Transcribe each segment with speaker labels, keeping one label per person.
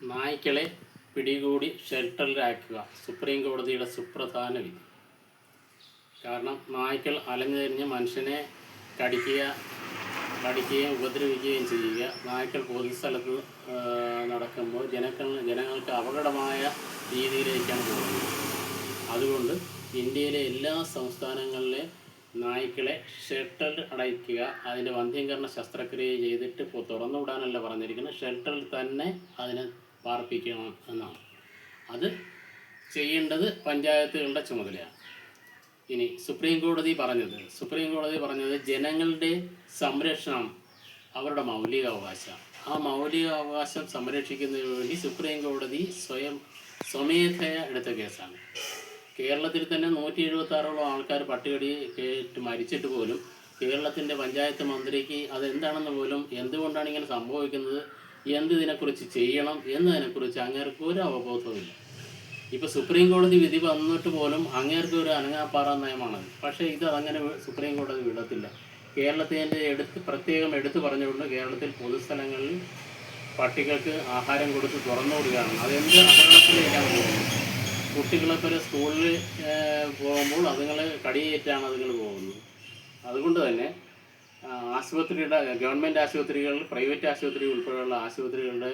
Speaker 1: നായ്ക്കളെ പിടികൂടി ഷെൽട്ടറിലാക്കുക. സുപ്രീം കോടതിയുടെ സുപ്രധാന വിധി. കാരണം നായ്ക്കൾ അലഞ്ഞു തിരിഞ്ഞ് മനുഷ്യനെ കടിക്കുക കടിക്കുകയും ഉപദ്രവിക്കുകയും ചെയ്യുക. നായ്ക്കൾ പൊതുസ്ഥലത്ത് സ്ഥലത്ത് നടക്കുമ്പോൾ ജനങ്ങൾ ജനങ്ങൾക്ക് അപകടമായ രീതിയിലേക്കാണ് പോകുന്നത്. അതുകൊണ്ട് ഇന്ത്യയിലെ എല്ലാ സംസ്ഥാനങ്ങളിലെ നായ്ക്കളെ ഷെൽട്ടറിൽ അടയ്ക്കുക അതിന്റെ വന്ധ്യീകരണ ശസ്ത്രക്രിയ ചെയ്തിട്ട് ഇപ്പോൾ തുറന്നു വിടാനല്ല പറഞ്ഞിരിക്കുന്നത്. ഷെൽട്ടറിൽ തന്നെ അതിനെ പാർപ്പിക്കണം എന്നാണ്. അത് ചെയ്യേണ്ടത് പഞ്ചായത്തുകളുടെ ചുമതലയാണ്. ഇനി സുപ്രീം കോടതി പറഞ്ഞത് സുപ്രീം കോടതി പറഞ്ഞത് ജനങ്ങളുടെ സംരക്ഷണം അവരുടെ മൗലികാവകാശം ആ മൗലികാവകാശം സംരക്ഷിക്കുന്നതിന് വേണ്ടി സുപ്രീം കോടതി സ്വയം സ്വമേധയ എടുത്ത കേസാണ്. കേരളത്തിൽ തന്നെ നൂറ്റി എഴുപത്തി ആറോളം ആൾക്കാർ പട്ടികടി കേട്ട് മരിച്ചിട്ട് പോലും കേരളത്തിന്റെ പഞ്ചായത്ത് മന്ത്രിക്ക് അതെന്താണെന്ന് പോലും എന്തുകൊണ്ടാണ് ഇങ്ങനെ സംഭവിക്കുന്നത് എന്ത് ഇതിനെക്കുറിച്ച് ചെയ്യണം എന്നതിനെക്കുറിച്ച് അങ്ങേർക്ക് ഒരു അവബോധവുമില്ല. ഇപ്പോൾ സുപ്രീം കോടതി വിധി വന്നിട്ട് പോലും അങ്ങേർക്ക് ഒരു അനങ്ങാപ്പാറ നയമാണത് പക്ഷേ ഇത് അതങ്ങനെ സുപ്രീം കോടതി വിടത്തില്ല. കേരളത്തിന്റെ എടുത്ത് പ്രത്യേകം എടുത്തു പറഞ്ഞുകൊണ്ട് കേരളത്തിൽ പൊതുസ്ഥലങ്ങളിൽ പട്ടികൾക്ക് ആഹാരം കൊടുത്ത് തുറന്നു കൊടുക്കുകയാണ് അതെന്ത് അപകടത്തിലേക്കാണ് പോകുന്നത്? കുട്ടികളൊക്കെ ഒരു സ്കൂളിൽ പോകുമ്പോൾ അതുങ്ങൾ കടിയേറ്റാണ് അതുങ്ങൾ പോകുന്നത്. അതുകൊണ്ട് തന്നെ ആശുപത്രിയുടെ ഗവൺമെന്റ് ആശുപത്രികൾ പ്രൈവറ്റ് ആശുപത്രി ഉൾപ്പെടെയുള്ള ആശുപത്രികളുടെ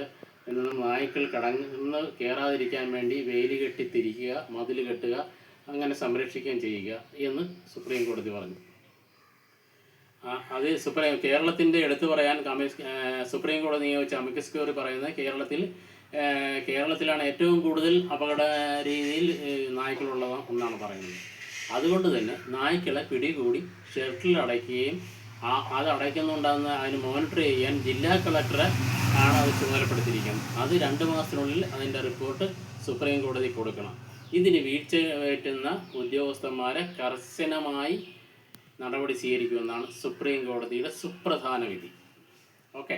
Speaker 1: നിന്ന് നായ്ക്കൾ കടന്ന് കയറാതിരിക്കാൻ വേണ്ടി വേലി കെട്ടി തിരിക്കുക മതിൽ കെട്ടുക അങ്ങനെ സംരക്ഷിക്കുകയും ചെയ്യുക എന്ന് സുപ്രീം കോടതി പറഞ്ഞു. അത് സുപ്രീം കേരളത്തിന്റെ എടുത്തു പറയാൻ കമ്മീസ് സുപ്രീം കോടതി നിയോഗിച്ച അമിക്കസ് ക്യൂറി പറയുന്നത് കേരളത്തിൽ കേരളത്തിലാണ് ഏറ്റവും കൂടുതൽ അപകട രീതിയിൽ നായ്ക്കളുള്ളത് എന്നാണ് പറയുന്നത്. അതുകൊണ്ട് തന്നെ നായ്ക്കളെ പിടികൂടി ഷെർട്ടിൽ അടയ്ക്കുകയും ആ അത് അടയ്ക്കുന്നുണ്ടാകുന്ന അതിന് മോണിറ്റർ ചെയ്യാൻ ജില്ലാ കളക്ടറെ ആണ് അത് ചുമതലപ്പെടുത്തിയിരിക്കുന്നത്. അത് രണ്ട് മാസത്തിനുള്ളിൽ അതിന്റെ റിപ്പോർട്ട് സുപ്രീം കോടതി കൊടുക്കണം. ഇതിന് വീഴ്ച പറ്റുന്ന ഉദ്യോഗസ്ഥന്മാരെ കർശനമായി നടപടി സ്വീകരിക്കുമെന്നാണ് സുപ്രീം കോടതിയുടെ സുപ്രധാന വിധി. ഓക്കെ